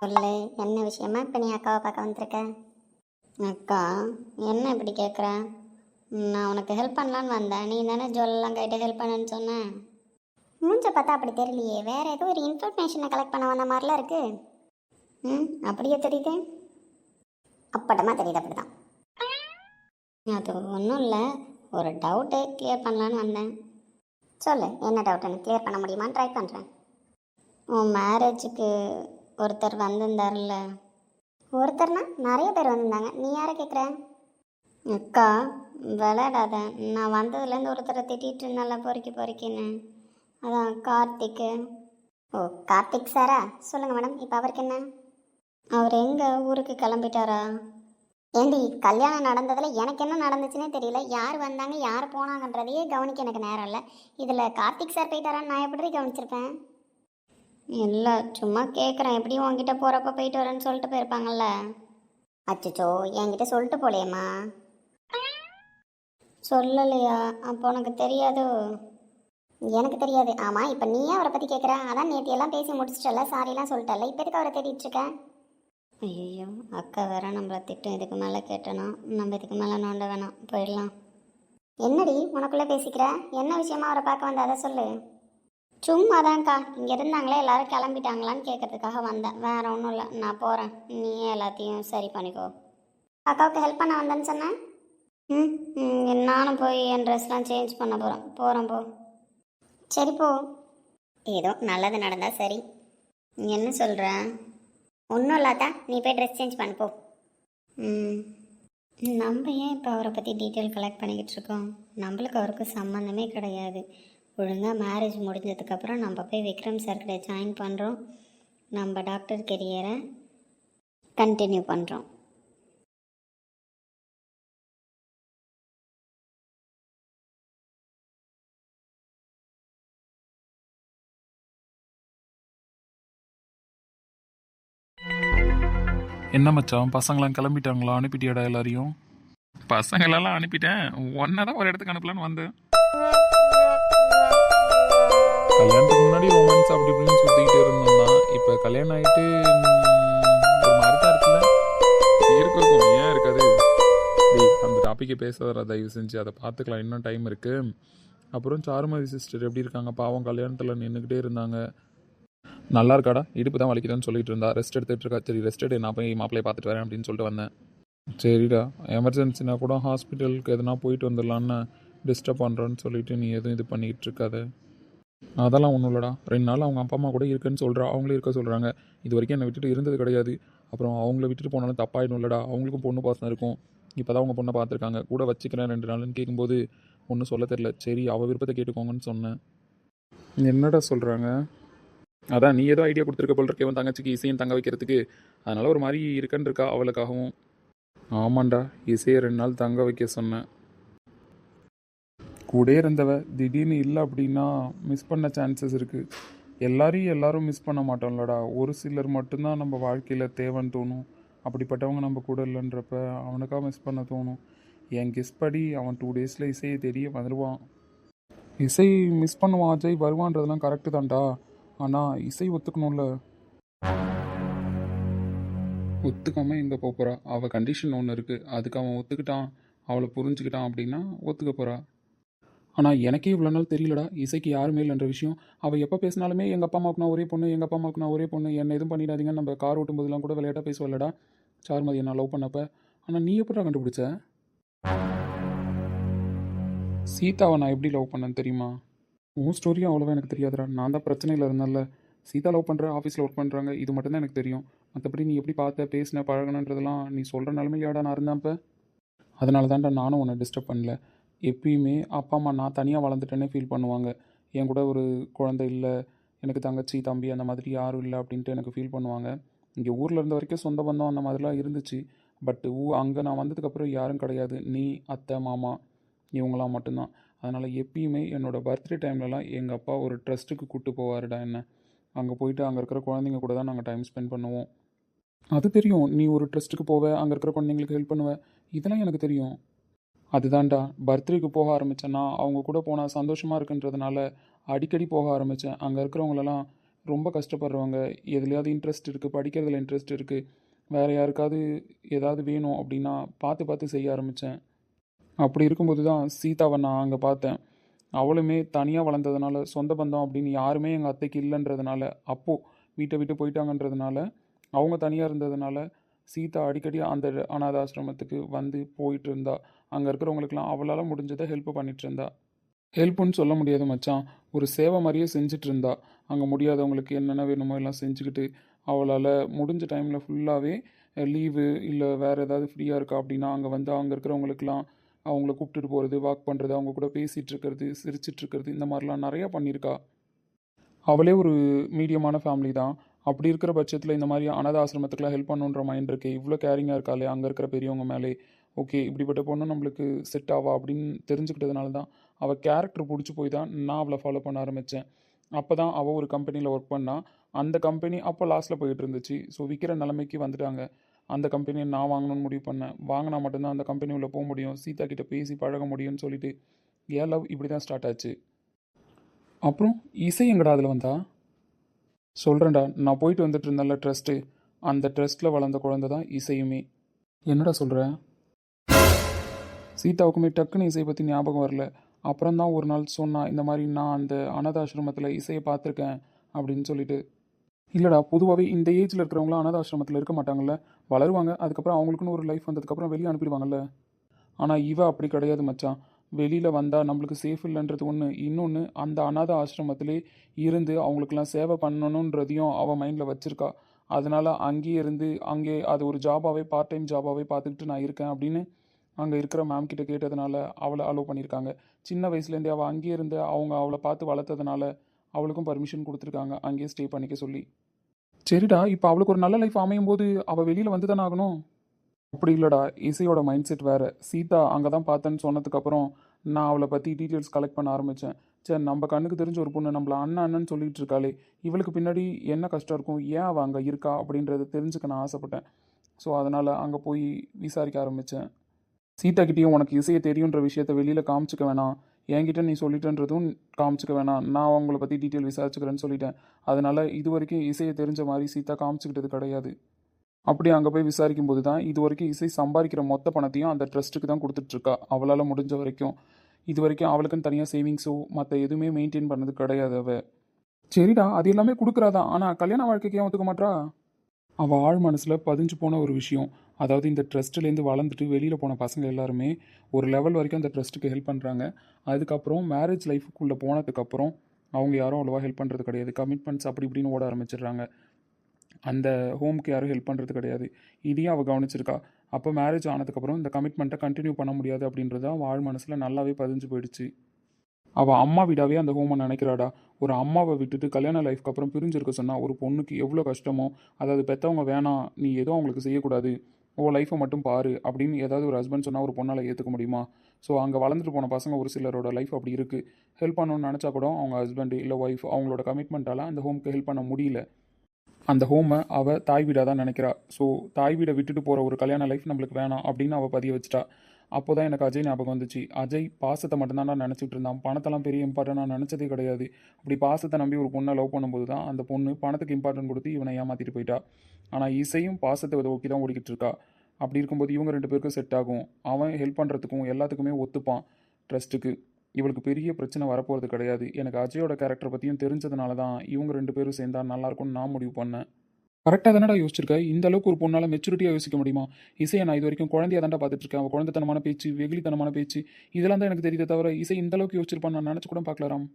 சொல்லு. என்ன விஷயமா இப்போ நீ அக்காவை பார்க்க வந்திருக்க? அக்கா என்ன இப்படி கேட்குற நான் உனக்கு ஹெல்ப் பண்ணலான்னு வந்தேன். நீ தானே ஜுவல்லாம் கைட்டு ஹெல்ப் பண்ணுன்னு சொன்னேன் மூஞ்ச பார்த்தா அப்படி தெரியலையே. வேற ஏதோ ஒரு இன்ஃபர்மேஷனை கலெக்ட் பண்ண வந்த மாதிரிலாம் இருக்கு. ம் அப்படியே தெரியுது. அப்பட்டமா தெரியுது அப்படிதான். அது ஒன்றும் இல்லை. ஒரு டவுட்டு கிளியர் பண்ணலான்னு வந்தேன். சொல்லு என்ன டவுட்டுன்னு கிளியர் பண்ண முடியுமான்னு ட்ரை பண்ணுறேன் உன் மேரேஜுக்கு ஒருத்தர் வந்திருந்தார்ல ஒருத்தர்னா நிறைய பேர் வந்திருந்தாங்க. நீ யாரை கேட்குற அக்கா விளையாடாத. நான் வந்ததுலேருந்து ஒருத்தரை திட்டிகிட்டு நல்லா பொறுக்கி பொறுக்கின்னு. அதான் கார்த்திக்கு. ஓ கார்த்திக் சாரா? சொல்லுங்கள் மேடம் இப்போ அவருக்கு என்ன? அவர் எங்கே ஊருக்கு கிளம்பிட்டாரா? ஏண்டி கல்யாணம் நடந்ததில் எனக்கு என்ன நடந்துச்சுன்னே தெரியல. யார் வந்தாங்க யார் போனாங்கன்றதையே கவனிக்க எனக்கு நேரம் இல்லை. இதில் கார்த்திக் சார் போயிட்டாரான்னு நான் எப்படி கவனிச்சிருப்பேன்? இல்லை சும்மா கேட்குறேன் எப்படியும் உங்ககிட்ட போகிறப்ப போயிட்டு வரேன்னு சொல்லிட்டு போயிருப்பாங்கல்ல? அச்சச்சோ என்கிட்ட சொல்லிட்டு போலேம்மா சொல்லலையா? அப்போ உனக்கு தெரியாதோ. எனக்கு தெரியாது. ஆமாம் இப்போ நீயே அவரை பற்றி கேட்குற அதான் நேற்று எல்லாம் பேசி முடிச்சிட்டல சாரிலாம் சொல்லிட்டல இப்போ எதுக்கு அவரை தேடிட்டு இருக்க? ஐயோ அக்கா வேற நம்மளை திட்டம். இதுக்கு மேலே கேட்டனா? நம்ம இதுக்கு மேலே நோண்ட வேணாம். போயிடலாம். என்னடி உனக்குள்ளே பேசிக்கிற? என்ன விஷயமா அவரை பார்க்க வந்த? அதை சொல்லு. சும்மா தான்க்கா இங்கே இருந்தாங்களே எல்லாரும் கிளம்பிட்டாங்களான்னு கேட்கறதுக்காக வந்தேன். வேற ஒன்றும் இல்லை. நான் போகிறேன் நீயே எல்லாத்தையும் சரி பண்ணிக்கோ. அக்காவுக்கு ஹெல்ப் பண்ண வந்தேன்னு சொன்னேன். ம் நானும் போய் என் ட்ரெஸ்லாம் சேஞ்ச் பண்ண போகிறேன் போகிறேன் போ. சரி போ. ஏதோ நல்லது நடந்தால் சரி. நீ என்ன சொல்கிற ஒன்றும் இல்லாதா நீ போய் ட்ரெஸ் சேஞ்ச் பண்ண போ. ம். நம்ம ஏன் இப்போ அவரை பற்றி டீட்டெயில் கலெக்ட் பண்ணிக்கிட்டு இருக்கோம்? நம்மளுக்கு அவருக்கு சம்மந்தமே கிடையாது. ஒழுங்காக மேரேஜ் முடிஞ்சதுக்கப்புறம் நம்ம போய் விக்ரம் சார்கிட்ட ஜாயின் பண்ணுறோம் நம்ம டாக்டர் கெரியரை கண்டினியூ பண்ணுறோம் என்ன மச்சான் பசங்களாம் கிளம்பிட்டாங்களா? அனுப்பிட்டியாடா எல்லாரையும்? பசங்களெல்லாம் அனுப்பிட்டேன். ஒன்றை தான் ஒரு இடத்துக்கு அனுப்பலான்னு வந்தேன். கல்யாணத்துக்கு முன்னாடி ரொமான்ஸ் அப்படி இப்படின்னு சுற்றிக்கிட்டு இருந்தோம்னா இப்போ கல்யாணம் ஆகிட்டு ஒரு மாதிரி தான் இருக்குல்ல? இருக்கும் ஏன் இருக்காது? டேய் அந்த டாப்பிக்கை வர தயவு செஞ்சு அதை பார்த்துக்கலாம். இன்னும் டைம் இருக்குது அப்புறம் சாருமதி சிஸ்டர் எப்படி இருக்காங்க? பாவம் கல்யாணத்தில் நின்றுக்கிட்டே இருந்தாங்க. நல்லா இருக்காடா? இடுப்பு தான் வலிக்குதுன்னு சொல்லிட்டு இருந்தா. ரெஸ்ட் எடுத்துகிட்டு இருக்கா? சரி ரெஸ்ட் எடு. நான் போய் மாப்பிளைய பார்த்துட்டு வரேன் அப்படின்னு சொல்லிட்டு வந்தேன். சரிடா. எமர்ஜென்சினா கூட ஹாஸ்பிட்டலுக்கு எதுனா போயிட்டு வந்துடலான்னு டிஸ்டர்ப் பண்ணுறேன்னு சொல்லிட்டு நீ எதுவும் இது பண்ணிக்கிட்டு இருக்காத. அதெல்லாம் ஒன்றும் இல்லைடா. ரெண்டு நாள் அவங்க அப்பா அம்மா கூட இருக்குன்னு சொல்கிறா அவங்களும் இருக்க சொல்கிறாங்க இது வரைக்கும் என்னை விட்டுட்டு இருந்தது கிடையாது. அப்புறம் அவங்கள விட்டுட்டு போனாலும் தப்பாயிடும் இல்லைடா. அவங்களுக்கும் பொண்ணு பாசம் இருக்கும். இப்போ தான் அவங்க பொண்ணை பார்த்துருக்காங்க. கூட வச்சுக்கிறேன் ரெண்டு நாள்னு கேட்கும்போது ஒன்றும் சொல்ல தெரில சரி அவள் விருப்பத்தை கேட்டுக்கோங்கன்னு சொன்னேன். என்னடா சொல்கிறாங்க அதான் நீ ஏதோ ஐடியா கொடுத்துருக்க போல் இருக்கே தங்கச்சிக்கு இசையும் தங்க வைக்கிறதுக்கு. அதனால் ஒரு மாதிரி இருக்கன்னு இருக்கா அவளுக்காகவும். ஆமாண்டா இசையை ரெண்டு நாள் தங்க வைக்க சொன்னேன். கூட இருந்தவ திடீர்னு இல்லை அப்படின்னா மிஸ் பண்ண சான்சஸ் இருக்குது எல்லாரையும் எல்லாரும் மிஸ் பண்ண மாட்டோம்லடா. ஒரு சிலர் மட்டும்தான் நம்ம வாழ்க்கையில் தேவைன்னு தோணும். அப்படிப்பட்டவங்க நம்ம கூட இல்லைன்றப்ப அவனுக்காக மிஸ் பண்ண தோணும். என் கெஸ் படி அவன் டூ டேஸில் இசையை தெரிய வந்துடுவான் இசை மிஸ் பண்ணுவான் அஜய் வருவான்றதெல்லாம் கரெக்டு தான்டா. ஆனால் இசை ஒத்துக்கணும்ல? ஒத்துக்காமல் எங்கே போக போகிறா அவள் கண்டிஷன் ஒன்று இருக்குது அதுக்கு அவன் ஒத்துக்கிட்டான். அவளை புரிஞ்சுக்கிட்டான் அப்படின்னா ஒத்துக்க போகிறா ஆனால் எனக்கே இவ்வளோ நாள் தெரியலடா. இசைக்கு யாருமே இல்லைன்ற விஷயம். அவள் எப்போ பேசினாலுமே எங்கள் அப்பா அம்மாவுக்கு நான் ஒரே பொண்ணு எங்கள் அப்பா அம்மாவுக்கு நான் ஒரே பொண்ணு என்ன எதுவும் பண்ணிடாதீங்க. நம்ம கார் ஓட்டும் போதெல்லாம் கூட விளையாட்டாக பேசுவல்லடா சார்மதி நான் லவ் பண்ணப்ப ஆனால் நீ எப்படா கண்டுபிடிச்ச? சீதாவை நான் எப்படி லவ் பண்ணேன்னு தெரியுமா? உன் ஸ்டோரியும் அவ்வளோவா எனக்கு தெரியாதுடா. நான் தான் பிரச்சனையில் இருந்தேன்ல. சீதா லவ் பண்ணுற ஆஃபீஸில் ஒர்க் பண்ணுறாங்க இது மட்டும்தான் எனக்கு தெரியும். மற்றபடி நீ எப்படி பார்த்த பேசின பழகணுன்றதெல்லாம் நீ சொல்கிற நிலமையிலையாடா நான் இருந்தேன் இப்போ அதனால தான்டா நானும் உன்னை டிஸ்டர்ப் பண்ணல. எப்பயுமே அப்பா அம்மா நான் தனியாக வளர்ந்துட்டேனே ஃபீல் பண்ணுவாங்க. என் கூட ஒரு குழந்தை இல்லை எனக்கு தங்கச்சி தம்பி அந்த மாதிரி யாரும் இல்லை அப்படின்ட்டு எனக்கு ஃபீல் பண்ணுவாங்க. இங்கே ஊரில் இருந்த வரைக்கும் சொந்த பந்தம் அந்த மாதிரிலாம் இருந்துச்சு. பட் ஊ அங்கே நான் வந்ததுக்கப்புறம் யாரும் கிடையாது. நீ அத்தை மாமா இவங்களாம் மட்டும்தான். அதனால் எப்பயுமே என்னோடய பர்த்டே டைம்லலாம் எங்கள் அப்பா ஒரு ட்ரஸ்ட்டுக்கு கூப்பிட்டு போவாருடா என்ன. அங்கே போயிட்டு அங்கே இருக்கிற குழந்தைங்க கூட தான் நாங்கள் டைம் ஸ்பெண்ட் பண்ணுவோம். அது தெரியும். நீ ஒரு ட்ரஸ்ட்டுக்கு போவ அங்கே இருக்கிற குழந்தைங்களுக்கு ஹெல்ப் பண்ணுவ. இதெல்லாம் எனக்கு தெரியும். அதுதான்டா. பர்த்டேக்கு போக ஆரம்பித்தேன்னா அவங்க கூட போனால் சந்தோஷமாக இருக்குன்றதுனால அடிக்கடி போக ஆரம்பித்தேன் அங்கே இருக்கிறவங்களெல்லாம் ரொம்ப கஷ்டப்படுறவங்க. எதுலையாவது இன்ட்ரெஸ்ட் இருக்குது படிக்கிறதுல இன்ட்ரெஸ்ட் இருக்குது வேறு யாருக்காவது ஏதாவது வேணும் அப்படின்னா பார்த்து பார்த்து செய்ய ஆரம்பித்தேன் அப்படி இருக்கும்போது தான் சீதாவை நான் அங்கே பார்த்தேன். அவளுமே தனியாக வளர்ந்ததுனால சொந்த பந்தம் அப்படின்னு யாருமே எங்கள் அத்தைக்கு இல்லைன்றதுனால அப்போது வீட்டை விட்டு போயிட்டாங்கன்றதுனால அவங்க தனியாக இருந்ததுனால சீதா அடிக்கடி அந்த அனாதாசிரமத்துக்கு வந்து போயிட்டு இருந்தா அங்கே இருக்கிறவங்களுக்குலாம் அவளால் முடிஞ்சதை ஹெல்ப் பண்ணிட்டு இருந்தா ஹெல்ப்புன்னு சொல்ல முடியாது மச்சான். ஒரு சேவை மாதிரியே செஞ்சுட்டு இருந்தா அங்கே முடியாதவங்களுக்கு என்னென்ன வேணுமோ எல்லாம் செஞ்சுக்கிட்டு அவளால் முடிஞ்ச டைமில் ஃபுல்லாகவே லீவு இல்லை வேறு ஏதாவது ஃப்ரீயாக இருக்கா அப்படின்னா அங்கே வந்து அங்கே இருக்கிறவங்களுக்குலாம் அவங்கள கூப்பிட்டுட்டு போகிறது வாக் பண்ணுறது அவங்க கூட பேசிகிட்டு இருக்கிறது சிரிச்சிட்டு இருக்கிறது இந்த மாதிரிலாம் நிறையா பண்ணியிருக்கா. அவளே ஒரு மீடியமான ஃபேமிலி தான். அப்படி இருக்கிற பட்சத்தில் இந்த மாதிரி அனாத ஆசிரமத்துக்குலாம் ஹெல்ப் பண்ணுன்ற மைண்ட் இருக்கு இவ்வளோ கேரிங்காக இருக்காளே அங்கே இருக்கிற பெரியவங்க மேலே. ஓகே இப்படிப்பட்ட பொண்ணு நம்மளுக்கு செட் ஆவா அப்படின்னு தெரிஞ்சுக்கிட்டதுனால தான் அவள் கேரக்டர் பிடிச்சி போய் தான் நான் அவளை ஃபாலோ பண்ண ஆரம்பித்தேன் அப்போ தான் அவள் ஒரு கம்பெனியில் ஒர்க் பண்ணால் அந்த கம்பெனி அப்போ லாஸ்ட்டில் போயிட்டு இருந்துச்சு. ஸோ விற்கிற நிலைமைக்கு வந்துட்டாங்க. அந்த கம்பெனியை நான் வாங்கணும்னு முடிவு பண்ணேன். வாங்கினா மட்டும்தான் அந்த கம்பெனி உள்ளே போக முடியும். சீதா கிட்ட பேசி பழக முடியும்னு சொல்லிட்டு ஏ லவ் இப்படி தான் ஸ்டார்ட் ஆச்சு? அப்புறம் இசை எங்கடா அதில் வந்தா? சொல்கிறேன்டா நான் போயிட்டு வந்துட்டு இருந்தேன்ல ட்ரஸ்ட்டு அந்த ட்ரஸ்ட்டில் வளர்ந்த குழந்தை தான் இசையுமே. என்னடா சொல்கிற சீதாவுக்குமே டக்குன்னு இசையை பற்றி ஞாபகம் வரல. அப்புறம் தான் ஒரு நாள் சொன்னா இந்த மாதிரி நான் அந்த அனாதாசிரமத்தில் இசையை பார்த்துருக்கேன் அப்படின்னு சொல்லிட்டு. இல்லைடா பொதுவாகவே இந்த ஏஜில் இருக்கிறவங்களாம் அனாதாசிரமத்தில் இருக்க மாட்டாங்கல்ல. வளருவாங்க அதுக்கப்புறம் அவங்களுக்குன்னு ஒரு லைஃப் வந்ததுக்கப்புறம் வெளியே அனுப்பிடுவாங்கல்ல. ஆனால் இவ அப்படி கிடையாது மச்சான். வெளியில் வந்தால் நம்மளுக்கு சேஃப் இல்லைன்றது ஒன்று இன்னொன்று அந்த அனாத ஆசிரமத்திலே இருந்து அவங்களுக்கெல்லாம் சேவை பண்ணணுன்றதையும் அவள் மைண்டில் வச்சுருக்கா. அதனால் அங்கேயே இருந்து அங்கே அது ஒரு ஜாபாகவே பார்ட் டைம் ஜாபாகவே பார்த்துக்கிட்டு நான் இருக்கேன் அப்படின்னு அங்கே இருக்கிற மேம் கிட்ட கேட்டதுனால அவளை அலோவ் பண்ணியிருக்காங்க. சின்ன வயசுலேருந்தே அவள் அங்கேயே இருந்து அவங்க அவளை பார்த்து வளர்த்ததுனால அவளுக்கும் பர்மிஷன் கொடுத்துருக்காங்க. அங்கேயே ஸ்டே பண்ணிக்க சொல்லி. சரிடா இப்போ அவளுக்கு ஒரு நல்ல லைஃப் அமையும் போது அவள் வெளியில் வந்து தானே ஆகணும்? அப்படி இல்லைடா இசையோட மைண்ட் செட் வேறு. சீதா அங்கே தான் பார்த்தேன்னு சொன்னதுக்கப்புறம் நான் அவளை பற்றி டீட்டெயில்ஸ் கலெக்ட் பண்ண ஆரம்பித்தேன் சரி நம்ம கண்ணுக்கு தெரிஞ்ச ஒரு பொண்ணு நம்மள அண்ணன் அண்ணன் சொல்லிகிட்டு இருக்காளே. இவளுக்கு பின்னாடி என்ன கஷ்டம் இருக்கும்? ஏன் அவள் அங்கே இருக்கா? அப்படின்றத தெரிஞ்சுக்க நான் ஆசைப்பட்டேன். ஸோ அதனால் அங்கே போய் விசாரிக்க ஆரம்பித்தேன் சீதா கிட்டேயும் உனக்கு இசையை தெரியுன்ற விஷயத்த வெளியில் காமிச்சிக்க வேணாம். என்கிட்ட நீ சொல்லிட்டன்றதும் காமிச்சிக்க வேணாம். நான் அவங்கள பற்றி டீட்டெயில் விசாரிச்சுக்கிறேன்னு சொல்லிட்டேன். அதனால் இது வரைக்கும் இசையை தெரிஞ்ச மாதிரி சீதா காமிச்சிக்கிட்டது கிடையாது. அப்படி அங்கே போய் விசாரிக்கும் போது தான் இது வரைக்கும் இசை சம்பாதிக்கிற மொத்த பணத்தையும் அந்த ட்ரஸ்ட்டுக்கு தான் கொடுத்துட்ருக்கா அவளால் முடிஞ்ச வரைக்கும். இது வரைக்கும் அவளுக்குன்னு தனியாக சேவிங்ஸோ மற்ற எதுவுமே மெயின்டைன் பண்ணது கிடையாது அவ. சரிடா அது எல்லாமே கொடுக்குறாதான் ஆனால் கல்யாண வாழ்க்கைக்கு ஏன் ஒத்துக்க மாட்டா அவள் ஆழ் மனசில் பதிஞ்சு போன ஒரு விஷயம். அதாவது இந்த ட்ரஸ்ட்லேருந்து வளர்ந்துட்டு வெளியில் போன பசங்க எல்லாருமே ஒரு லெவல் வரைக்கும் அந்த ட்ரஸ்ட்டுக்கு ஹெல்ப் பண்ணுறாங்க அதுக்கப்புறம் மேரேஜ் லைஃபுக்குள்ளே போனதுக்கப்புறம் அவங்க யாரும் அவ்வளோவா ஹெல்ப் பண்ணுறது கிடையாது. கமிட்மெண்ட்ஸ் அப்படி இப்படின்னு ஓட ஆரம்பிச்சிடுறாங்க. அந்த ஹோம்க்கு யாரும் ஹெல்ப் பண்ணுறது கிடையாது. இதையும் அவள் கவனிச்சிருக்கா. அப்போ மேரேஜ் ஆனதுக்கப்புறம் இந்த கமிட்மெண்ட்டை கண்டினியூ பண்ண முடியாது அப்படின்றது அவள் ஆழ் மனசில் நல்லாவே பதிஞ்சு போயிடுச்சு. அவள் அம்மா வீடாவே அந்த ஹோமை நினைக்கிறாடா? ஒரு அம்மாவை விட்டுட்டு கல்யாண லைஃப்க்கு அப்புறம் பிரிஞ்சிருக்க சொன்னால் ஒரு பொண்ணுக்கு எவ்வளோ கஷ்டமோ அதாவது பெற்றவங்க வேணாம் நீ எதுவும் அவங்களுக்கு செய்யக்கூடாது உன் லைஃப்பை மட்டும் பாரு அப்படின்னு ஏதாவது ஒரு ஹஸ்பண்ட் சொன்னால் ஒரு பொண்ணால் ஏற்றுக்க முடியுமா? ஸோ அங்கே வளர்ந்துட்டு போன பசங்க ஒரு சிலரோட லைஃப் அப்படி இருக்குது ஹெல்ப் பண்ணணும்னு நினச்சா கூட அவங்க ஹஸ்பண்டு இல்லை ஒய்ஃப் அவங்களோட கமிட்மெண்ட்டால் அந்த ஹோம்க்கு ஹெல்ப் பண்ண முடியல. அந்த ஹோமை அவள் தாய் வீடாக தான் நினைக்கிறா. ஸோ தாய் வீடை விட்டுட்டு போகிற ஒரு கல்யாண லைஃப் நம்மளுக்கு வேணாம் அப்படின்னு அவள் பதிய வச்சிட்டா. அப்போ தான் எனக்கு அஜய் ஞாபகம் வந்துச்சு. அஜய் பாசத்தை மட்டும்தான் நான் நினச்சிட்டு இருந்தான். பணத்தெல்லாம் பெரிய இம்பார்ட்டன் நான் நினச்சதே கிடையாது. அப்படி பாசத்தை நம்பி ஒரு பொண்ணை லவ் பண்ணும்போது தான் அந்த பொண்ணு பணத்துக்கு இம்பார்ட்டன்ட் கொடுத்து இவனை ஏமாற்றிட்டு போயிட்டா. ஆனால் இசையும் பாசத்தை ஓக்கி தான் ஓடிக்கிட்டு இருக்கா. அப்படி இருக்கும்போது இவங்க ரெண்டு பேருக்கும் செட் ஆகும். அவன் ஹெல்ப் பண்ணுறதுக்கும் எல்லாத்துக்குமே ஒத்துப்பான். ட்ரஸ்ட்டுக்கு இவளுக்கு பெரிய பிரச்சனை வரப்போகிறது கிடையாது. எனக்கு அஜயோட கேரக்டர் பற்றியும் தெரிஞ்சதுனால தான் இவங்க ரெண்டு பேரும் சேர்ந்தா நல்லாயிருக்கும்னு நான் முடிவு பண்ணேன். கரெக்டாக தானடா யோசிச்சிருக்க? இந்த அளவுக்கு ஒரு பொண்ணால் மெச்சூரிட்டியாக யோசிக்க முடியுமா? இசையை நான் இது வரைக்கும் குழந்தையாக தாண்டா பார்த்துட்டு இருக்கேன். அவள் குழந்தைத்தனமான பேச்சு வெகுளித்தனமான பேச்சு இதெல்லாம் தான் எனக்கு தெரியுதே தவிர இசை இந்த அளவுக்கு யோசிச்சிருப்பான் நான் நினச்சி கூட பார்க்கலாம்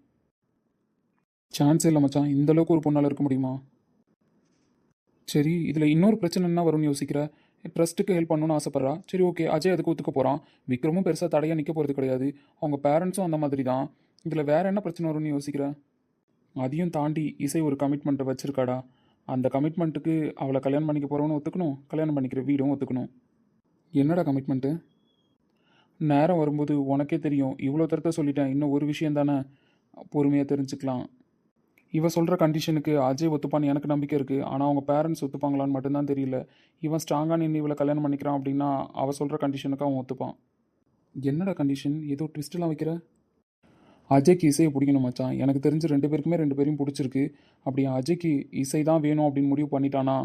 சான்ஸ் இல்லை மச்சான். இந்த அளவுக்கு ஒரு பொண்ணால் இருக்க முடியுமா? சரி இதில் இன்னொரு பிரச்சனை என்ன வரும்னு யோசிக்கிறேன் ட்ரஸ்ட்டுக்கு ஹெல்ப் பண்ணணும்னு ஆசைப்பட்றா? சரி ஓகே அஜய் அதுக்கு ஒத்துக்க போகிறான் விக்ரமும் பெருசாக தடையாக நிற்க போகிறது கிடையாது. அவங்க பேரண்ட்ஸும் அந்த மாதிரி தான் இதில் வேறு என்ன பிரச்சனை வரும்னு யோசிக்கிற? அதையும் தாண்டி இசை ஒரு கமிட்மெண்ட்டை வச்சுருக்காடா. அந்த கமிட்மெண்ட்டுக்கு அவளை கல்யாணம் பண்ணிக்க போகிறவனு ஒத்துக்கணும் கல்யாணம் பண்ணிக்கிற வீடும் ஒத்துக்கணும். என்னடா கமிட்மெண்ட்டு நேரம் வரும்போது உனக்கே தெரியும். இவ்வளோ தரத்தை சொல்லிட்டேன். இன்னும் ஒரு விஷயம் தானே பொறுமையாக தெரிஞ்சுக்கலாம். இவ சொல்கிற கண்டிஷனுக்கு அஜய் ஒத்துப்பான்னு எனக்கு நம்பிக்கை இருக்குது ஆனால் அவங்க பேரண்ட்ஸ் ஒத்துப்பாங்களான்னு மட்டும்தான் தெரியல. இவன் ஸ்ட்ராங்காக நின்று இவளை கல்யாணம் பண்ணிக்கிறான் அப்படின்னா அவள் சொல்கிற கண்டிஷனுக்கு அவன் ஒத்துப்பான். என்னடா கண்டிஷன் ஏதோ ட்விஸ்ட்லாம் வைக்கிற? அஜய்க்கு இசையை பிடிக்கணும் மச்சான். எனக்கு தெரிஞ்சு ரெண்டு பேருக்குமே ரெண்டு பேரையும் பிடிச்சிருக்கு. அப்படி அஜய்க்கு இசை தான் வேணும் அப்படின்னு முடிவு பண்ணிட்டானா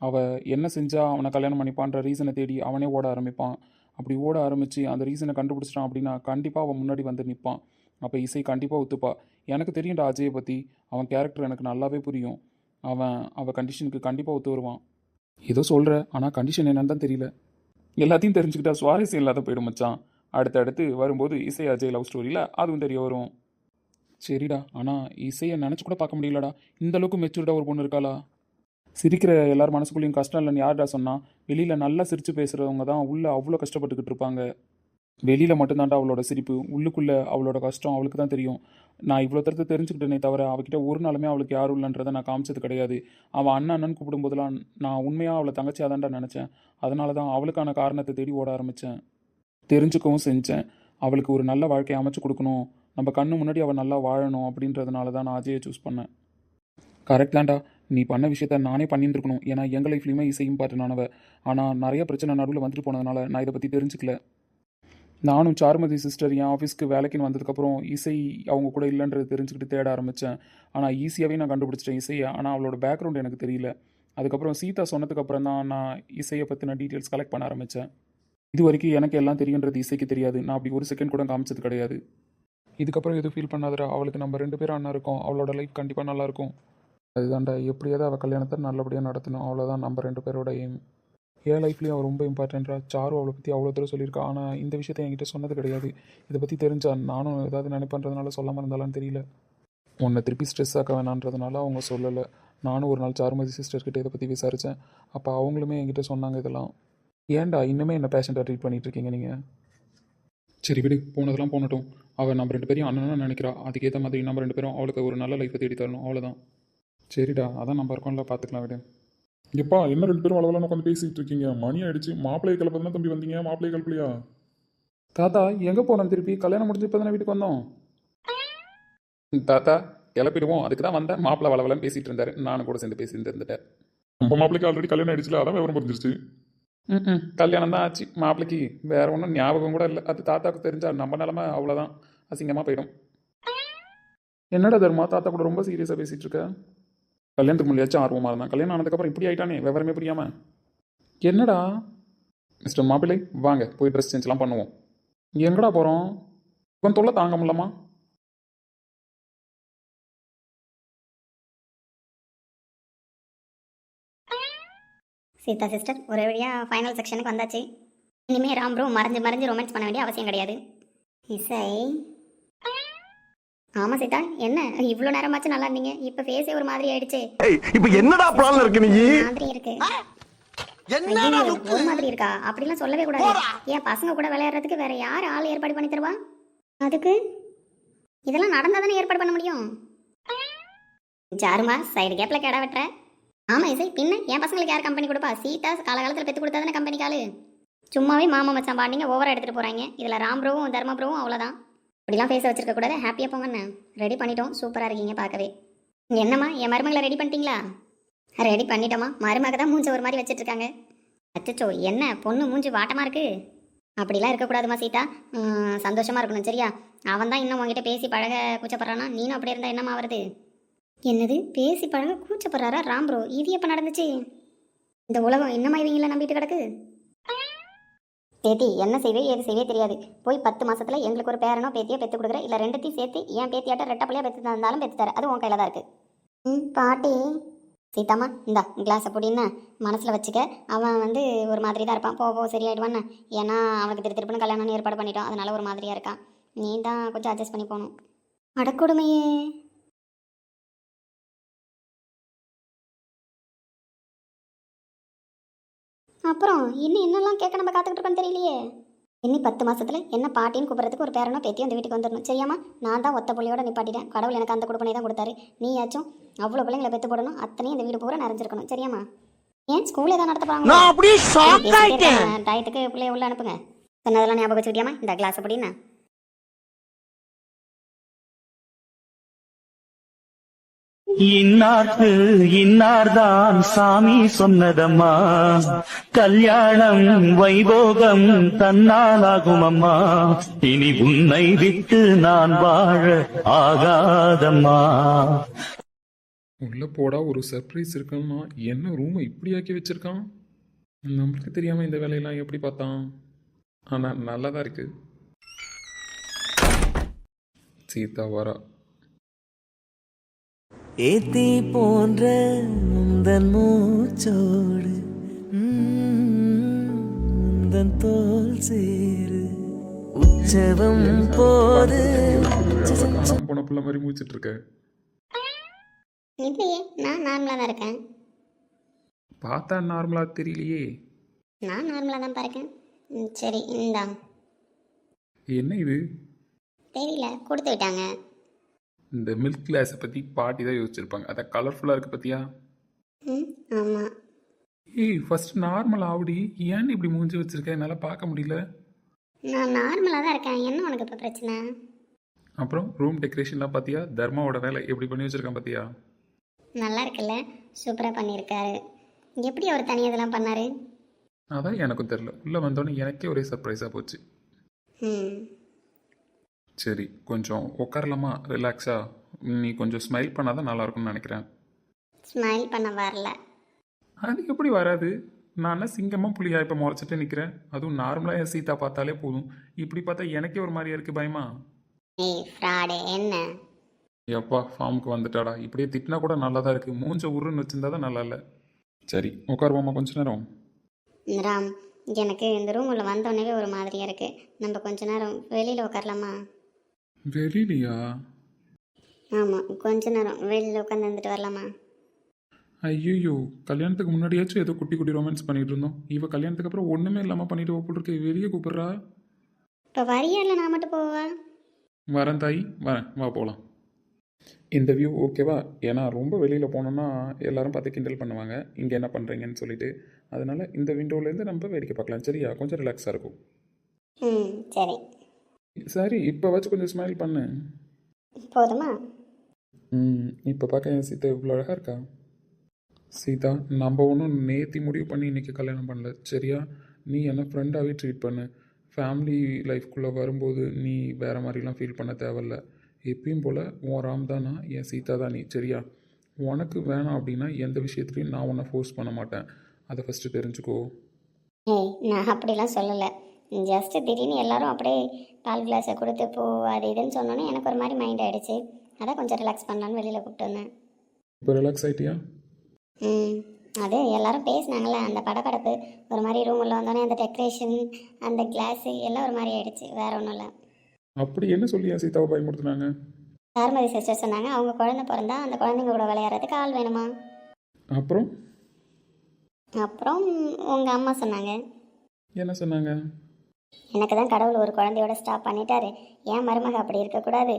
அவள் என்ன செஞ்சால் அவனை கல்யாணம் பண்ணிப்பான்ற ரீசனை தேடி அவனே ஓட ஆரம்பிப்பான். அப்படி ஓட ஆரம்பித்து அந்த ரீசனை கண்டுபிடிச்சிட்டான் அப்படின்னா கண்டிப்பாக அவன் முன்னாடி வந்து நிற்பான் அப்போ இசை கண்டிப்பாக ஒத்துப்பா. எனக்கு தெரியும்டா அஜயை பற்றி அவன் கேரக்டர் எனக்கு நல்லாவே புரியும். அவன் அவள் கண்டிஷனுக்கு கண்டிப்பாக ஒத்து வருவான். ஏதோ சொல்கிற ஆனால் கண்டிஷன் என்னன்னு தான் தெரியல. எல்லாத்தையும் தெரிஞ்சுக்கிட்டா சுவாரஸ்யம் இல்லாத போயிடும் மச்சான். அடுத்தடுத்து வரும்போது இசை அஜய் லவ் ஸ்டோரியில் அதுவும் தெரிய வரும். சரிடா ஆனால் இசையை நினச்சி கூட பார்க்க முடியலடா. இந்தளவுக்கு மெச்சூர்டாக ஒரு பொண்ணு இருக்காளா? சிரிக்கிற எல்லார் மனசுக்குள்ளேயும் கஷ்டம் இல்லைன்னு யார்டா சொன்னால் வெளியில் நல்லா சிரித்து பேசுகிறவங்க தான் உள்ளே அவ்வளோ கஷ்டப்பட்டுக்கிட்டு இருப்பாங்க. வெளியில் மட்டும்தான்டா அவளோட சிரிப்பு. உள்ளுக்குள்ளே அவளோட கஷ்டம் அவளுக்கு தான் தெரியும். நான் இவ்வளோ தரத்தை தெரிஞ்சுக்கிட்டேனே தவிர அவகிட்ட ஒரு நாளுமே அவளுக்கு யாரும் இல்லைன்றதை நான் காமிச்சது கிடையாது. அவள் அண்ணன் அண்ணன் கூப்பிடும்போதெல்லாம் நான் உண்மையாக அவளை தங்கச்சியாக தான்டா நினச்சேன். அதனால தான் அவளுக்கான காரணத்தை தேடி ஓட ஆரம்பித்தேன் தெரிஞ்சுக்கவும் செஞ்சேன். அவளுக்கு ஒரு நல்ல வாழ்க்கையை அமைச்சு கொடுக்கணும். நம்ம கண்ணு முன்னாடி அவள் நல்லா வாழணும் அப்படின்றதுனால தான் நான் அஜயை சூஸ் பண்ணேன். கரெக்ட் தான்டா. நீ பண்ண விஷயத்த நானே பண்ணிட்டு இருக்கணும் ஏன்னா எங்கள் லைஃப்லையுமே இசை இம்பார்ட்டன்டானவ ஆனால் நிறைய பிரச்சனை நடுவில் வந்துட்டு போனதுனால நான் இதை பற்றி தெரிஞ்சுக்கல. நானும் சாருமதி சிஸ்டர் என் ஆஃபீஸ்க்கு வேலைக்குன்னு வந்ததுக்கப்புறம் இசை அவங்க கூட இல்லைன்றது தெரிஞ்சுக்கிட்டு தேட ஆரம்பித்தேன் ஆனால் ஈஸியாகவே நான் கண்டுபிடிச்சிட்டேன் இசையை. ஆனால் அவளோட பேக்ரவுண்ட் எனக்கு தெரியல. அதுக்கப்புறம் சீதா சொன்னதுக்கப்புறம் தான் நான் இசையை பற்றின டீட்டெயில்ஸ் கலெக்ட் பண்ண ஆரம்பித்தேன் இது வரைக்கும் எனக்கு எல்லாம் தெரியுன்றது இசைக்கு தெரியாது. நான் அப்படி ஒரு செகண்ட் கூட காமிச்சது கிடையாது. இதுக்கப்புறம் எதுவும் ஃபீல் பண்ணாதடா. அவளுக்கு நம்ம ரெண்டு பேரும் அண்ணா இருக்கோம். அவளோட லைஃப் கண்டிப்பாக நல்லாயிருக்கும் அதுதான்டா. எப்படியாவது அவள் கல்யாணத்தை நல்லபடியாக நடத்தணும். அவ்வளோதான் நம்ம ரெண்டு பேரோட எய்ம் என் லைஃப்லேயும் அவள் ரொம்ப இம்பார்ட்டண்ட்டா சாரு அவளை பற்றி அவ்வளோ தூரம் சொல்லியிருக்கா. ஆனால் இந்த விஷயத்தை என்கிட்ட சொன்னது கிடையாது. இதை பற்றி தெரிஞ்சா நானும் ஏதாவது நினைப்பன்றதுனால சொல்லாமல் இருந்தாலான்னு தெரியல. உன்னை திருப்பி ஸ்ட்ரெஸ் ஆக்க வேணான்றதுனால அவங்க சொல்லலை. நானும் ஒரு நாள் சாருமதி சிஸ்டர்கிட்ட இதை பற்றி விசாரித்தேன் அப்போ அவங்களுமே என்கிட்ட சொன்னாங்க இதெல்லாம். ஏன்டா இன்னுமே என்ன பேஷண்ட்டாக ட்ரீட் பண்ணிகிட்டு இருக்கீங்க நீங்கள் சரி விடு போனதெல்லாம் போனட்டும். அவள் நம்ம ரெண்டு பேரையும் அண்ணனா நினைக்கிறா. அதுக்கேற்ற மாதிரி நம்ம ரெண்டு பேரும் அவளுக்கு ஒரு நல்ல லைஃப்பை தேடி தரணும். அவ்வளோதான் சரிடா அதான் நம்ம இருக்கோம்ல பார்த்துக்கலாம் விடு. எப்பா என்ன ரெண்டு பேரும் அளவெல்லாம் உட்காந்து பேசிட்டு இருக்கீங்க? மணி ஆயிடுச்சு. மாப்பிள்ளை கிளப்ப தானே தம்பி வந்தீங்க. மாப்பிள்ளை கிளப்பலையா தாத்தா எங்கே போனோம் திருப்பி? கல்யாணம் முடிஞ்சு இப்போ தானே வீட்டுக்கு வந்தோம்? தாத்தா கிளப்பிடுவோம். அதுக்கு தான் வந்தேன். மாப்பிள்ளை வளவலன்னு பேசிகிட்டு இருந்தாரு. நானும் கூட சேர்ந்து பேசிட்டு இருந்துட்டேன். நம்ம மாப்பிள்ளைக்கு ஆல்ரெடி கல்யாணம் ஆயிடுச்சுல? அதான் விவரம் புரிஞ்சிருச்சு? ம் கல்யாணம் தான் ஆச்சு. மாப்பிள்ளைக்கு வேற ஒன்றும் ஞாபகம் கூட இல்லை. அது தாத்தாவுக்கு தெரிஞ்சா நம்ம நிலமை அவ்வளோதான் அசிங்கமாக போயிடும். என்னடா தர்மா? தாத்தா கூட ரொம்ப சீரியஸாக பேசிகிட்டு இருக்க? கல்யாணத்துக்கு முன்னாடியாச்சும் ஆர்வமாக இருந்தான். கல்யாணம் ஆனதுக்கப்புறம் இப்படி ஆயிட்டானே விவரமே புரியாமல் என்னடா? மிஸ்டர் மாப்பிள்ளை வாங்க போய் ட்ரெஸ் சேஞ்செலாம் பண்ணுவோம். எங்கடா போகிறோம் இவன் தொல்லை தாங்க முடியலமா சீதா சிஸ்டர் ஒரு வழியாக ஃபைனல் செக்ஷனுக்கு வந்தாச்சு. இனிமேல் ராம் ரூம் மறைஞ்சு மறைஞ்சு ரொமான்ஸ் பண்ண வேண்டிய அவசியம் கிடையாது. இசை. ஆமாம் சீதா என்ன? இவ்வளோ நேரமாச்சும் நல்லா இருந்தீங்க. இப்போ ஃபேஸே ஒரு மாதிரி ஆயிடுச்சு. இப்ப என்னடா பிளான்ல இருக்கு நீ? மாதிரி இருக்கு. ஐயையோ, ஒரு மாதிரி இருக்கா? அப்படிலாம் சொல்லவே கூடாது. ஏன் பசங்க கூட விளையாடுறதுக்கு வேற யார் ஆள் ஏற்பாடு பண்ணி தருவா? அதுக்கு? இதெல்லாம் நடந்தா தானே ஏற்பாடு பண்ண முடியும்? ஜாருமா சைடு கேப்ல கேடா வெட்டுற. ஆமா இசை பின்ன? என் பசங்களுக்கு யார் கம்பெனி கொடுப்பா? சீதா காலகாலத்தில் பெற்று கொடுத்தா தானே கம்பெனி காலு சும்மாவே மாமா மச்சான் பாண்டிங்க ஓவரா எடுத்துட்டு போறாங்க. இதுல ராம் ப்ரோவும் தர்ம ப்ரோவும் அவ்வளோதான் இப்படிலாம் பேச வச்சிருக்க கூடாது. ஹாப்பியாக போங்கண்ணே. ரெடி பண்ணிட்டோம். சூப்பராக இருக்கீங்க பார்க்கவே. என்னம்மா என் மருமகளை ரெடி பண்ணிட்டீங்களா? ரெடி பண்ணிட்டோமா. மருமக தான் மூஞ்ச ஒரு மாதிரி வச்சிட்ருக்காங்க. அச்சச்சோ என்ன? பொண்ணு மூஞ்சி வாட்டமாக இருக்குது அப்படிலாம் இருக்கக்கூடாதுமா சீதா. சந்தோஷமாக இருக்கணும் சரியா? அவன் தான் இன்னும் உங்ககிட்ட பேசி பழக கூச்சப்படுறானா? நீனும் அப்படி இருந்தால் என்னமா வருது என்னது? பேசி பழக கூச்சப்படுறாரா? ராம்ப்ரோ இது எப்போ நடந்துச்சு? இந்த உலகம் என்னம்மா இவங்கள நம்பிட்டு கிடக்கு? பேத்தி என்ன செய்வே ஏது செய்வே தெரியாது. போய் பத்து மாசத்துல எங்களுக்கு ஒரு பேரனோ பேத்தியோ பெத்து கொடுக்குற இல்ல ரெண்டுத்தையும் சேர்த்து என் பேத்தியாட்ட ரெட்டப்பள்ளியா பெத்து தந்தாலும் பெத்து தர அது உன் கையில தான் இருக்கு. ம் பாட்டி. சீதாம்மா இந்தா கிளாஸை பொடின்னு மனசில் வச்சுக்க. அவன் வந்து ஒரு மாதிரி தான் இருப்பான். போ போ சரியாயிடுவான்னு. ஏன்னா அவனுக்கு திரு திருப்புன்னு கல்யாணம் ஏற்பாடு பண்ணிட்டோம். அதனால ஒரு மாதிரியாக இருக்கான். நீ தான் கொஞ்சம் அட்ஜஸ்ட் பண்ணி போகணும். அடக்கொடுமையே. அப்புறம் இன்னும் என்னெல்லாம் கேட்க நம்ம காத்துக்கிட்டு இருக்கோம் தெரியலையே. இன்னி பத்து மாசத்துல என்ன பாட்டின்னு கூப்பிட்றதுக்கு ஒரு பேரனோ பேத்தியும் அந்த வீட்டுக்கு வந்துடணும். சரியாம்மா? நான் தான் ஒத்த புள்ளையோட நிப்பாட்டிட்டேன். கடவுள் எனக்கு அந்த கொடுப்பனை தான் கொடுத்தாரு. நீயாச்சும் அவ்வளோ பிள்ளைங்களை பெற்று போடணும். அத்தனையும் இந்த வீடு பூரா நிறைஞ்சிருக்கணும். சரியாம்மா? ஏன் ஸ்கூல் ஏதாவது நடத்த இருக்காம டயத்துக்கு பிள்ளைய உள்ள அனுப்புங்க. சொன்னதெல்லாம் ஞாபகம் வச்சுக்கிட்டியாமா இந்த கிளாஸ் அப்படின்னா இன்னார்க்கு இன்னார்தான் சாமி சொன்னதம்மா. கல்யாணம் வைபோகம் தன்னாலாகும் அம்மா இனி உன்னை விட்டு நான் வாழ ஆகாதம்மா. உள்ள போடா ஒரு சர்ப்ரைஸ் இருக்குன்னா என்ன ரூமை இப்படி ஆக்கி வச்சிருக்கான்? நம்மளுக்கு தெரியாம இந்த வேலையெல்லாம் எப்படி பார்த்தான்? ஆனா நல்லாதான் இருக்கு. சீதா வரா. ஏத்தி போன்ற உந்தன் மூச்சோடு உந்தன் தோல் சேரு உற்சவம் போது போன பிள்ளை மாதிரி மூச்சிட்டு இருக்க இல்லையே நான் நார்மலாக தான் இருக்கேன். பார்த்தா நார்மலா தெரியலையே. நான் நார்மலாக தான் இருக்கேன் ம், சரி இந்தா என்ன இது? தெரியல கொடுத்து விட்டாங்க. இந்த மில்க் கிளாஸை பற்றி பாட்டி தான் யோசிச்சிருப்பாங்க. அதை கலர்ஃபுல்லாக இருக்கு பார்த்தியா ம் ஆமாம் ஏய் ஃபர்ஸ்ட் நார்மல் ஆவுடி. ஏன் இப்படி மூஞ்சி வச்சிருக்க? என்னால் பார்க்க முடியல. நான் நார்மலாக தான் இருக்கேன். என்ன உனக்கு இப்போ பிரச்சனை? அப்புறம் ரூம் டெக்கரேஷன்லாம் பார்த்தியா தர்மாவோட வேலை எப்படி பண்ணி வச்சிருக்கான் பார்த்தியா நல்லா இருக்குல்ல. சூப்பராக பண்ணியிருக்காரு. எப்படி அவர் தனியாக இதெல்லாம் பண்ணார்? அதான் எனக்கும் தெரில உள்ளே வந்தோடனே எனக்கே ஒரே சர்ப்ரைஸாக போச்சு. ம். சரி கொஞ்சம் உட்காரலாமா ரிலாக்ஸா நீ கொஞ்சம் ஸ்மைல் பண்ணாதான் நல்லா இருக்கும்னு நினைக்கிறேன். ஸ்மைல் பண்ண வரல. அது எப்படி வராது? நான் சிங்கமாக புளியா இப்போ முறைச்சிட்டு நிற்கிறேன் அதுவும் நார்மலாக என் சீதா பார்த்தாலே போதும். இப்படி பார்த்தா எனக்கே ஒரு மாதிரியா இருக்குது பயமா? என்ன? எப்பா ஃபார்முக்கு வந்துட்டாடா. இப்படியே திட்டினா கூட நல்லா தான் இருக்குது மூஞ்ச உருன்னு வச்சிருந்தா தான் நல்லா இல்லை. சரி உட்காருவோமா கொஞ்ச நேரம். ராம் எனக்கு இந்த ரூமில் வந்தோடனே ஒரு மாதிரியாக இருக்குது நம்ம கொஞ்ச நேரம் வெளியில் உட்காரலாமா வெளியிலையா ஆமாம் கொஞ்ச நேரம். வெளியில் உட்காந்து வந்துட்டு வரலாமா? ஐயோ கல்யாணத்துக்கு முன்னாடியாச்சும் ஏதோ குட்டி குட்டி ரொமான்ஸ் பண்ணிட்டு இருந்தோம். இவ கல்யாணத்துக்கு அப்புறம் ஒன்றுமே இல்லாமல் பண்ணிட்டு இருக்கு வெளியே கூப்பிட்றா? இப்போ வரியா இல்லை நான் மட்டும் போவா? வரேன் தாய். வரேன். வா போகலாம் இந்த வியூ ஓகேவா ஏன்னா ரொம்ப வெளியில் போனோம்னா எல்லாரும் பார்த்து கிண்டல் பண்ணுவாங்க. இங்கே என்ன பண்ணுறீங்கன்னு சொல்லிட்டு. அதனால இந்த விண்டோலேருந்து நம்ம வேடிக்கை பார்க்கலாம். சரியா? கொஞ்சம் ரிலாக்ஸாக இருக்கும். ம் சரி. சரி இப்போ வச்சு கொஞ்சம் ஸ்மைல் பண்ணு. போதுமா? ம் இப்போ பார்க்க என் சீதா இவ்வளோ அழகாக இருக்கா? சீதா நம்ம ஒன்றும் நேத்தி முடிவு பண்ணி இன்னைக்கு கல்யாணம் பண்ணல. சரியா? நீ என்ன ஃப்ரெண்டாகவே ட்ரீட் பண்ணு. ஃபேமிலி லைஃப்குள்ளே வரும்போது நீ வேறு மாதிரிலாம் ஃபீல் பண்ண தேவையில்ல. எப்பயும் போல் உன் ராம் தானா என் சீதா தான் நீ. சரியா? உனக்கு வேணாம் அப்படின்னா எந்த விஷயத்துலையும் நான் உன்னை ஃபோர்ஸ் பண்ண மாட்டேன். அதை ஃபஸ்ட்டு தெரிஞ்சுக்கோ. ஏய் நான் அப்படிலாம் சொல்லலை. ஜஸ்ட்டு திடீர்னு எல்லாரும் அப்படியே பால் கிளாஸை கொடுத்து போ அது இதுன்னு சொன்னோன்னே எனக்கு ஒரு மாதிரி மைண்ட் ஆயிடுச்சு. அதான் கொஞ்சம் ரிலாக்ஸ் பண்ணலான்னு வெளியில் கூப்பிட்டு வந்தேன். இப்போ ரிலாக்ஸ் ஆகிட்டியா ம் அது எல்லாரும் பேசினாங்களே அந்த படபடப்பு ஒரு மாதிரி ரூம் உள்ள வந்தோடனே அந்த டெக்கரேஷன் அந்த கிளாஸு எல்லாம் ஒரு மாதிரி ஆயிடுச்சு வேற ஒன்றும் இல்லை. அப்படி என்ன சொல்லி என் சீதாவை பயமுறுத்துனாங்க? சார்மதி சிஸ்டர் சொன்னாங்க அவங்க குழந்தை பிறந்தா அந்த குழந்தைங்க கூட விளையாடுறதுக்கு ஆள் வேணுமா? அப்புறம்? அப்புறம் உங்கள் அம்மா சொன்னாங்க. என்ன சொன்னாங்க? எனக்கு தான் கடவுள் ஒரு குழந்தையோட ஸ்டாப் பண்ணிட்டாரு. ஏன் மருமக அப்படி இருக்கக்கூடாது?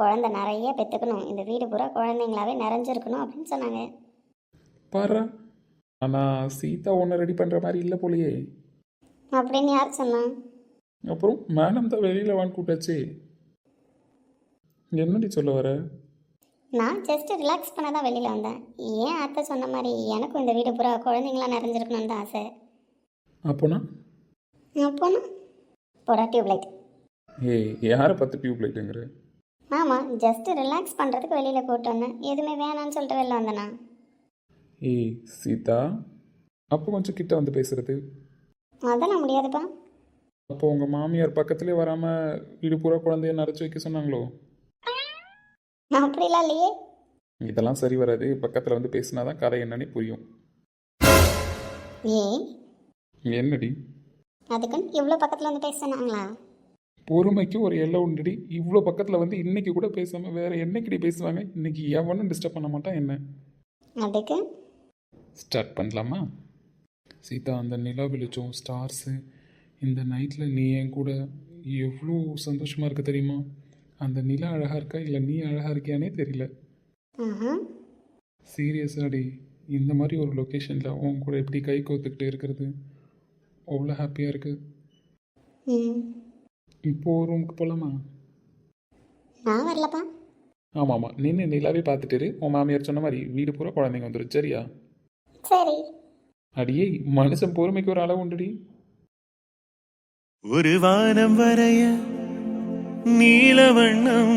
குழந்தை நிறைய பெற்றுக்கணும் இந்த வீடு பூரா குழந்தைங்களாவே நிறைஞ்சிருக்கணும் அப்படின்னு சொன்னாங்க. பாரு ஆனால் சீதா ஒன்று ரெடி பண்ணுற மாதிரி இல்லை போலையே. அப்படின்னு யார் சொன்னா? அப்புறம் மேடம் தான் வெளியில் வான் கூட்டாச்சே என்னடி சொல்ல வர? நான் ஜஸ்ட் ரிலாக்ஸ் பண்ண தான் வெளியில் வந்தேன். ஏன் அத்தை சொன்ன மாதிரி எனக்கும் இந்த வீடு பூரா குழந்தைங்களாம் நிறைஞ்சிருக்கணும்னு தான் ஆசை. அப்போனா? அப்போனா? போடா டியூப்லைட். ஏய் யாரை பார்த்து டியூப் லைட்டுங்கிற ஆமாம் ஜஸ்ட் ரிலாக்ஸ் பண்ணுறதுக்கு வெளியில் கூப்பிட்டு வந்தேன் எதுவுமே வேணான்னு சொல்லிட்டு வெளில வந்தேனா? ஏய் சீதா அப்போ கொஞ்சம் கிட்ட வந்து பேசுறது. அதெல்லாம் முடியாதுப்பா. அப்போ உங்கள் மாமியார் பக்கத்துலேயே வராமல் வீடு பூரா குழந்தைய நரைச்சி வைக்க சொன்னாங்களோ? அப்படிலாம் இல்லையே. இதெல்லாம் சரி வராது. பக்கத்தில் வந்து பேசினா தான் கதை என்னன்னு புரியும். ஏன் என்னடி? அதுக்குன்னு இவ்வளோ பக்கத்தில் வந்து பேச சொன்னாங்களா பொறுமைக்கு ஒரு எல்லை உண்டுடி. இவ்வளோ பக்கத்தில் வந்து இன்னைக்கு கூட பேசாமல் வேற என்னைக்குடி பேசுவாங்க? இன்னைக்கு எவனும் டிஸ்டர்ப் பண்ண மாட்டான் என்ன? அதுக்கு? ஸ்டார்ட் பண்ணலாமா? சீதா அந்த நிலா வெளிச்சம் ஸ்டார்ஸு இந்த நைட்டில் நீ என் கூட எவ்வளோ சந்தோஷமாக இருக்க தெரியுமா? அந்த நிலா அழகாக இருக்கா? இல்லை நீ அழகாக இருக்கியானே தெரியல. சீரியஸாடி இந்த மாதிரி ஒரு லொக்கேஷனில் உன் கூட எப்படி கை கோத்துக்கிட்டு இருக்கிறது? அவ்வளோ ஹாப்பியாக இருக்குது ம். இப்போது ரூமுக்கு போகலாமா நான் வரலப்பா. ஆமாம் ஆமாம் நின்று நிலாவே பார்த்துட்டு இரு. உன் மாமியார் சொன்ன மாதிரி வீடு பூரா குழந்தைங்க வந்துடும் சரியா? சரி. அடியே மனுஷன் பொறுமைக்கு ஒரு அளவு உண்டுடி. ஒரு வானம் வரைய நீல வண்ணம்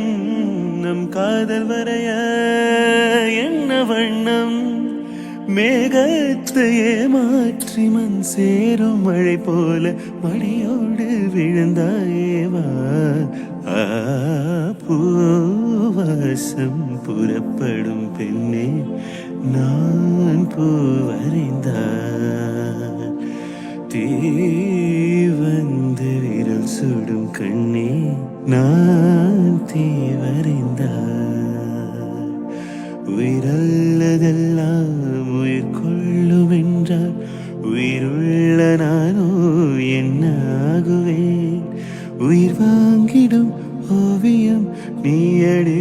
நம் காதல் வரைய என்ன வண்ணம்? மேகத்தையே மாற்றி மண் சேரும் மழை போல மழையோடு விழுந்தாயேவா பூவாசம் புறப்படும் பெண்ணே நான் பூவறிந்தார். தீ வந்து விரல் சுடும் கண்ணே நான் தீவறிந்தார். உயிரல்லதெல்லாம் உயிர் கொள்ளும் என்றால் உயிருள்ள நானோ என்ன ஆகுவேன் உயிர் வாங்கிடும் ஓவியம் நீயடே.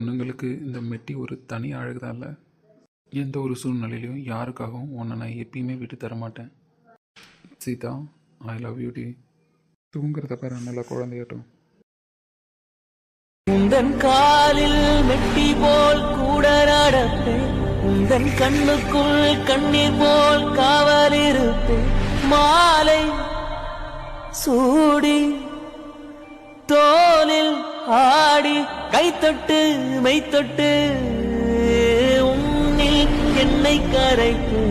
பொண்ணுங்களுக்கு இந்த மெட்டி ஒரு தனி அழகு தான் இல்லை எந்த ஒரு சூழ்நிலையிலையும் யாருக்காகவும் உன்னை நான் எப்பயுமே விட்டு தர மாட்டேன் சீதா ஐ லவ் யூ டி. தூங்குறத பாரு நல்லா குழந்தையாட்டும். உந்தன் காலில் மெட்டி போல் கூட நடப்பேன் உந்தன் கண்ணுக்குள் கண்ணீர் போல் காவல் இருப்பேன் மாலை சூடி தோலில் ஆடி கைத்தொட்டு மெய்த்தொட்டு. உன்னில் என்னை கரைத்து